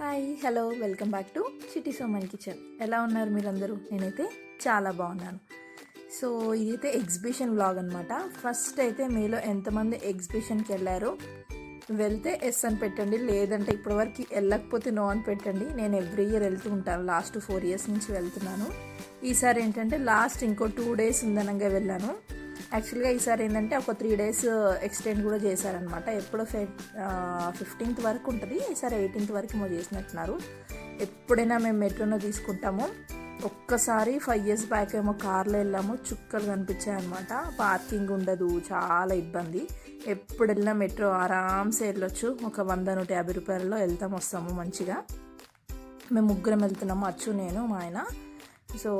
Hi hello welcome back to Chiti Soman kitchen. ఎలా ఉన్నారు మీరందరూ? నేనైతే చాలా బాగున్నాను. సో ఇదైతే ఎగ్జిబిషన్ బ్లాగ్ అనమాట ఫస్ట్ అయితే మీలో ఎంతమంది ఎగ్జిబిషన్కి వెళ్ళారో వెళ్తే ఎస్ అని పెట్టండి. లేదంటే ఇప్పటివరకు వెళ్ళకపోతే నో అని పెట్టండి. నేను ఎవ్రీ ఇయర్ వెళ్తూ ఉంటాను. లాస్ట్ ఫోర్ ఇయర్స్ నుంచి వెళ్తున్నాను. ఈసారి ఏంటంటే లాస్ట్ ఇంకో టూ డేస్ ఉందనంగా వెళ్ళాను. యాక్చువల్గా ఈసారి ఏంటంటే ఒక త్రీ డేస్ ఎక్స్టెండ్ కూడా చేశారనమాట. ఎప్పుడో ఫే ఫిఫ్టీన్త్ వరకు ఉంటుంది. ఈసారి ఎయిటీన్త్ వరకు మేము చేసినట్టున్నారు. ఎప్పుడైనా మేము మెట్రోనో తీసుకుంటాము. ఒక్కసారి ఫైవ్ ఇయర్స్ బ్యాక్ ఏమో కార్లో వెళ్ళాము. చుక్కలు కనిపించాయి అనమాట పార్కింగ్ ఉండదు. చాలా ఇబ్బంది. ఎప్పుడు వెళ్ళినా మెట్రో ఆరామ్సే వెళ్ళొచ్చు. ఒక వంద నూట యాభై రూపాయలలో వెళ్తాం వస్తాము మంచిగా. మేము ముగ్గురం వెళ్తున్నాము. అచ్చు నేను మా ఆయన. సో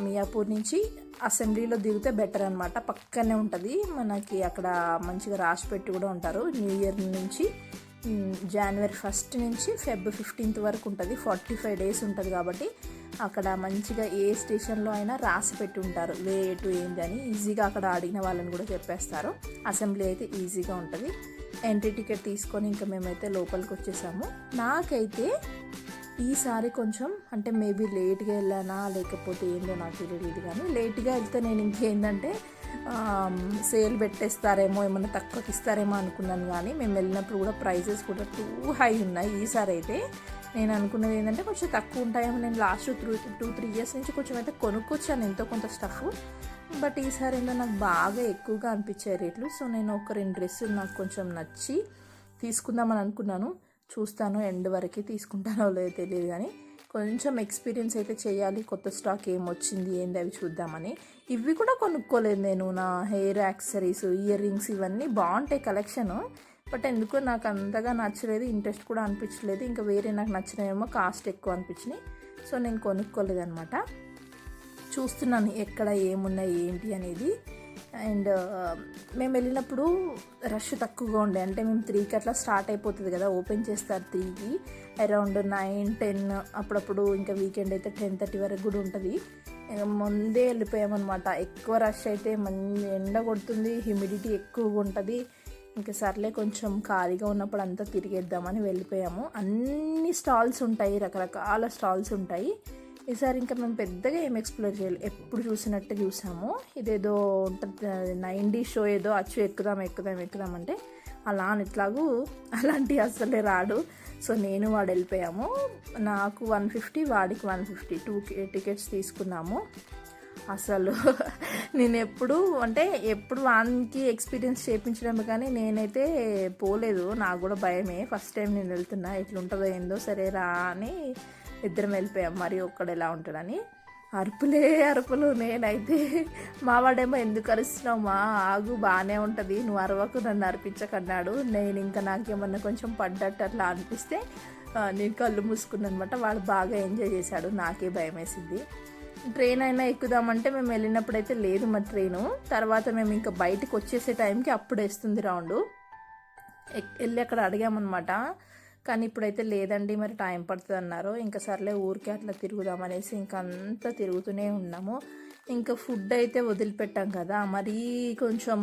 మియాపూర్ నుంచి అసెంబ్లీలో దిగితే బెటర్ అనమాట పక్కనే ఉంటుంది. మనకి అక్కడ మంచిగా రాసి పెట్టి కూడా ఉంటారు. న్యూ ఇయర్ నుంచి జనవరి ఫస్ట్ నుంచి ఫెబ్ ఫిఫ్టీన్త్ వరకు ఉంటుంది. ఫార్టీ ఫైవ్ డేస్ ఉంటుంది కాబట్టి అక్కడ మంచిగా ఏ స్టేషన్లో అయినా రాసి పెట్టి ఉంటారు. వే టు ఏంది అని ఈజీగా అక్కడ అడిగిన వాళ్ళని కూడా చెప్పేస్తారు. అసెంబ్లీ అయితే ఈజీగా ఉంటుంది. ఎంట్రీ టికెట్ తీసుకొని ఇంకా మేమైతే లోపలికి వచ్చేసాము. నాకైతే ఈసారి కొంచెం అంటే మేబీ లేట్గా వెళ్ళానా లేకపోతే ఏందో నాకు తెలియదు కానీ లేట్గా వెళ్తే నేను ఇంకేంటంటే సేల్ పెట్టేస్తారేమో ఏమైనా తక్కువకి ఇస్తారేమో అనుకున్నాను కానీ మేము వెళ్ళినప్పుడు కూడా ప్రైజెస్ కూడా టూ హై ఉన్నాయి ఈసారి అయితే. నేను అనుకున్నది ఏంటంటే కొంచెం తక్కువ ఉంటాయేమో నేను last through two three years నుంచి కొంచెం అయితే కొనుక్కొచ్చాను ఎంతో కొంత స్టఫ్ బట్ ఈసారి ఏంటో నాకు బాగా ఎక్కువగా అనిపించాయి రేట్లు. సో నేను ఒక రెండు డ్రెస్సులు నాకు కొంచెం నచ్చి తీసుకుందామని అనుకున్నాను. చూస్తాను ఎండ్ వరకు తీసుకుంటానో లేదో తెలియదు కానీ కొంచెం ఎక్స్పీరియన్స్ అయితే చేయాలి. కొత్త స్టాక్ ఏమొచ్చింది ఏంది అవి చూద్దామని. ఇవి కూడా కొనుక్కోలేదు నేను. నా హెయిర్ యాక్సరీస్ ఇయర్ రింగ్స్ ఇవన్నీ బాగుంటాయి కలెక్షను. బట్ ఎందుకో నాకు అంతగా నచ్చలేదు. ఇంట్రెస్ట్ కూడా అనిపించలేదు. ఇంకా వేరే నాకు నచ్చినవేమో కాస్ట్ ఎక్కువ అనిపించినాయి. సో నేను కొనుక్కోలేదు అనమాట చూస్తున్నాను ఎక్కడ ఏమున్నాయి ఏంటి అనేది. అండ్ um, మేము వెళ్ళినప్పుడు రష్ తక్కువగా ఉండే. అంటే మేము త్రీకి అట్లా స్టార్ట్ అయిపోతుంది కదా ఓపెన్ చేస్తారు త్రీకి అరౌండ్ నైన్ టెన్ అప్పుడప్పుడు ఇంకా వీకెండ్ అయితే టెన్ థర్టీ వరకు కూడా ఉంటుంది. ముందే వెళ్ళిపోయామన్నమాట. ఎక్కువ రష్ అయితే మంచి ఎండ కొడుతుంది హ్యూమిడిటీ ఎక్కువగా ఉంటుంది. ఇంకా సర్లే కొంచెం ఖాళీగా ఉన్నప్పుడు అంతా తిరిగేద్దామని వెళ్ళిపోయాము. అన్ని స్టాల్స్ ఉంటాయి రకరకాల స్టాల్స్ ఉంటాయి. ఈసారి ఇంకా మేము పెద్దగా ఏం ఎక్స్ప్లోర్ చేయాలి. ఎప్పుడు చూసినట్టు చూసాము. ఇదేదో ఉంటుంది నైంటీ షో ఏదో అచ్చు ఎక్కుదాం ఎక్కుదాం ఎక్కుదాం అంటే అలా అని ఇట్లాగూ అలాంటి అసలే రాడు. సో నేను వాడు వెళ్ళిపోయాము. నాకు వన్ ఫిఫ్టీ వాడికి వన్ ఫిఫ్టీ. టూ టికెట్స్ తీసుకున్నాము. అసలు నేను ఎప్పుడు అంటే ఎప్పుడు వానికి ఎక్స్పీరియన్స్ చేపించడమే కానీ నేనైతే పోలేదు. నాకు కూడా భయమే. ఫస్ట్ టైం నేను వెళ్తున్నా. ఎట్లుంటుందో ఏందో సరే రా అని ఇద్దరం వెళ్ళిపోయాం. మరి ఒక్కడు ఎలా ఉంటాడని? అరుపులే అరుపులు. నేనైతే మావాడేమో ఎందుకు అరుస్తున్నావు మా ఆగు బాగానే ఉంటుంది. నువ్వు అరవకు నన్ను అర్పించకన్నాడు. నేను ఇంకా నాకేమన్నా కొంచెం పడ్డట్టు అట్లా అనిపిస్తే నేను కళ్ళు మూసుకున్నాను అనమాట వాడు బాగా ఎంజాయ్ చేశాడు. నాకే భయం వేసింది ట్రైన్ అయినా ఎక్కుదామంటే మేము వెళ్ళినప్పుడు అయితే లేదు మా ట్రైను. తర్వాత మేము ఇంకా బయటకు వచ్చేసే టైంకి అప్పుడు వేస్తుంది రౌండ్. ఎక్- వెళ్ళి అక్కడ అడిగామన్నమాట. కానీ ఇప్పుడైతే లేదండి మరి టైం పడుతుంది అన్నారు ఇంకా సర్లే ఊరికే అట్లా తిరుగుదామనేసి ఇంకా అంతా తిరుగుతూనే ఉన్నాము. ఇంకా ఫుడ్ అయితే వదిలిపెట్టాం కదా మరీ కొంచెం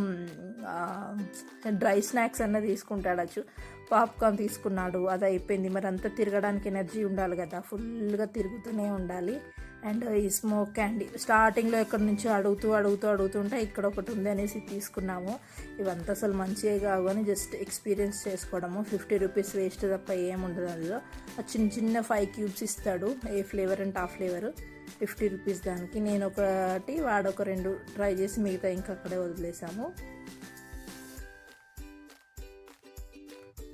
డ్రై స్నాక్స్ అన్న తీసుకుంటాడచ్చు. పాప్కార్న్ తీసుకున్నాడు అది అయిపోయింది. మరి అంతా తిరగడానికి ఎనర్జీ ఉండాలి కదా ఫుల్గా తిరుగుతూనే ఉండాలి. అండ్ ఈ స్మోక్ క్యాండీ. స్టార్టింగ్లో ఎక్కడి నుంచో అడుగుతూ అడుగుతూ అడుగుతుంటే ఇక్కడ ఒకటి ఉంది అనేసి తీసుకున్నాము. ఇవంతా అసలు మంచిగా కావు అని జస్ట్ ఎక్స్పీరియన్స్ చేసుకోవడము. ఫిఫ్టీ రూపీస్ వేస్ట్ తప్ప ఏముండదు అందులో. ఆ చిన్న చిన్న ఫైవ్ క్యూబ్స్ ఇస్తాడు ఏ ఫ్లేవర్ అంటే ఆ ఫ్లేవర్. ఫిఫ్టీ రూపీస్ దానికి. నేను ఒకటి వాడొక రెండు ట్రై చేసి మిగతా ఇంకా అక్కడే వదిలేసాము.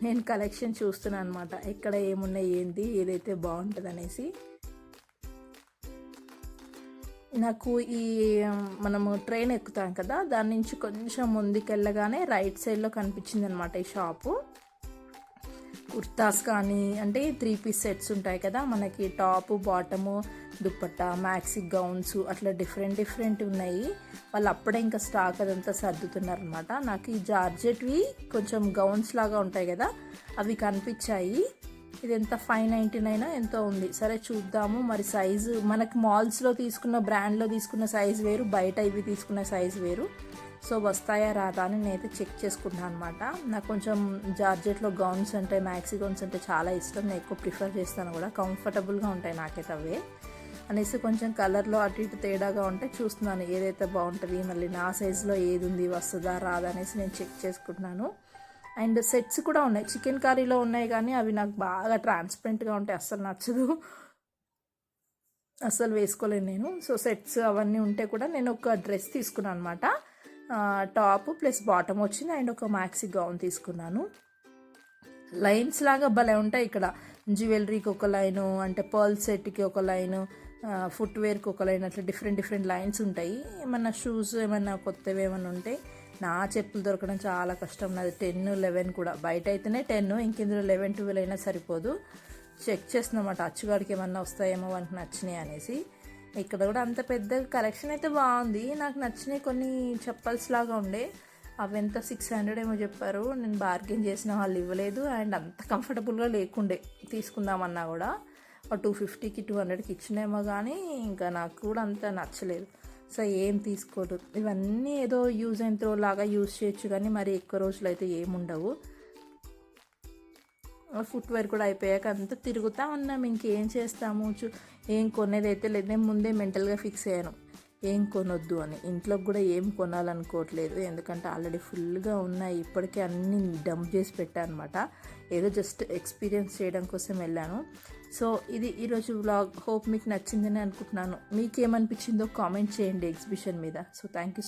నేను కలెక్షన్ చూస్తున్నాను అనమాట ఎక్కడ ఏమున్నాయి ఏంటి ఏదైతే బాగుంటుంది అనేసి నాకు ఈ మనము ట్రైన్ ఎక్కుతాం కదా దాని నుంచి కొంచెం ముందుకెళ్ళగానే రైట్ సైడ్లో కనిపించింది అనమాట ఈ షాపు కుర్తాస్ కానీ అంటే త్రీ పీస్ సెట్స్ ఉంటాయి కదా మనకి top bottom dupatta maxi gowns అట్లా డిఫరెంట్ డిఫరెంట్ ఉన్నాయి. వాళ్ళు అప్పుడే ఇంకా స్టాక్ అదంతా సర్దుతున్నారు అనమాట నాకు ఈ జార్జెట్వి కొంచెం గౌన్స్ లాగా ఉంటాయి కదా అవి కనిపించాయి. ఇది ఎంత ఫైవ్ నైంటీ నైన్ ఎంతో ఉంది. సరే చూద్దాము. మరి సైజు మనకి మాల్స్లో తీసుకున్న బ్రాండ్లో తీసుకున్న సైజు వేరు బయట ఇవి తీసుకున్న సైజు వేరు. సో వస్తాయా రాదా అని నేనైతే చెక్ చేసుకుంటాను అనమాట నాకు కొంచెం జార్జెట్లో గౌన్స్ అంటే మ్యాక్సీ గౌన్స్ అంటే చాలా ఇష్టం. నేను ఎక్కువ ప్రిఫర్ చేస్తాను కూడా. కంఫర్టబుల్గా ఉంటాయి నాకైతే అవే. అనేసి కొంచెం కలర్లో అటు ఇటు తేడాగా ఉంటే చూస్తున్నాను ఏదైతే బాగుంటుంది. మళ్ళీ నా సైజులో ఏది ఉంది వస్తుందా రాదా అనేసి నేను చెక్ చేసుకుంటున్నాను. అండ్ సెట్స్ కూడా ఉన్నాయి. చికెన్ కర్రీలో ఉన్నాయి కానీ అవి నాకు బాగా ట్రాన్స్పరెంట్గా ఉంటాయి. అస్సలు నచ్చదు. అస్సలు వేసుకోలేను నేను. సో సెట్స్ అవన్నీ ఉంటే కూడా నేను ఒక డ్రెస్ తీసుకున్నాను అనమాట టాప్ ప్లస్ బాటమ్ వచ్చింది. అండ్ ఒక మ్యాక్సీ గౌన్ తీసుకున్నాను. లైన్స్ లాగా భలే ఉంటాయి ఇక్కడ. జ్యువెలరీకి ఒక లైను అంటే పర్ల్ సెట్కి ఒక లైను ఫుట్వేర్కి ఒక లైన్ అట్లా డిఫరెంట్ డిఫరెంట్ లైన్స్ ఉంటాయి. ఏమన్నా షూస్ ఏమన్నా కొత్తవి ఏమైనా ఉంటాయి నా చెప్పులు దొరకడం చాలా కష్టం. నాది టెన్ లెవెన్ కూడా. బయట అయితేనే టెన్ ఇంకెందులో లెవెన్ ట్వెల్వ్ అయినా సరిపోదు. చెక్ చేస్తున్నమాట అచ్చుగాడికి ఏమన్నా వస్తాయేమో వానికి నచ్చినాయి అనేసి. ఇక్కడ కూడా అంత పెద్ద కలెక్షన్ అయితే బాగుంది. నాకు నచ్చినాయి కొన్ని చెప్పల్స్ లాగా ఉండే. అవి ఎంత? సిక్స్ హండ్రెడ్ ఏమో చెప్పారు. నేను బార్గెన్ చేసిన వాళ్ళు ఇవ్వలేదు. అండ్ అంత కంఫర్టబుల్గా లేకుండే. తీసుకుందామన్నా కూడా. టూ ఫిఫ్టీకి టూ హండ్రెడ్కి ఇచ్చినేమో కానీ ఇంకా నాకు కూడా అంత నచ్చలేదు. సో ఏం తీసుకోడు. ఇవన్నీ ఏదో యూజ్ అండ్ త్రో లాగా యూజ్ చేయొచ్చు కానీ మరి ఎక్కువ రోజులు అయితే ఏముండవు ఫుట్వేర్ కూడా అయిపోయాక అంతా తిరుగుతూ ఉన్నాం. ఇంకేం చేస్తాము? చూ ఏం కొనేది అయితే లేదు. నేను ముందే మెంటల్గా ఫిక్స్ అయ్యాను. ఏం కొనొద్దు అని. ఇంట్లో కూడా ఏం కొనాలనుకోవట్లేదు. ఎందుకంటే ఆల్రెడీ ఫుల్గా ఉన్నాయి. ఇప్పటికే అన్నీ డంప్ చేసి పెట్టాను అనమాట ఏదో జస్ట్ ఎక్స్పీరియన్స్ చేయడం కోసం వెళ్ళాను. సో ఇది ఈరోజు వ్లాగ్ హోప్ మీకు నచ్చిందని అనుకుంటున్నాను. మీకేమనిపించిందో కామెంట్ చేయండి ఎగ్జిబిషన్ మీద. So thank you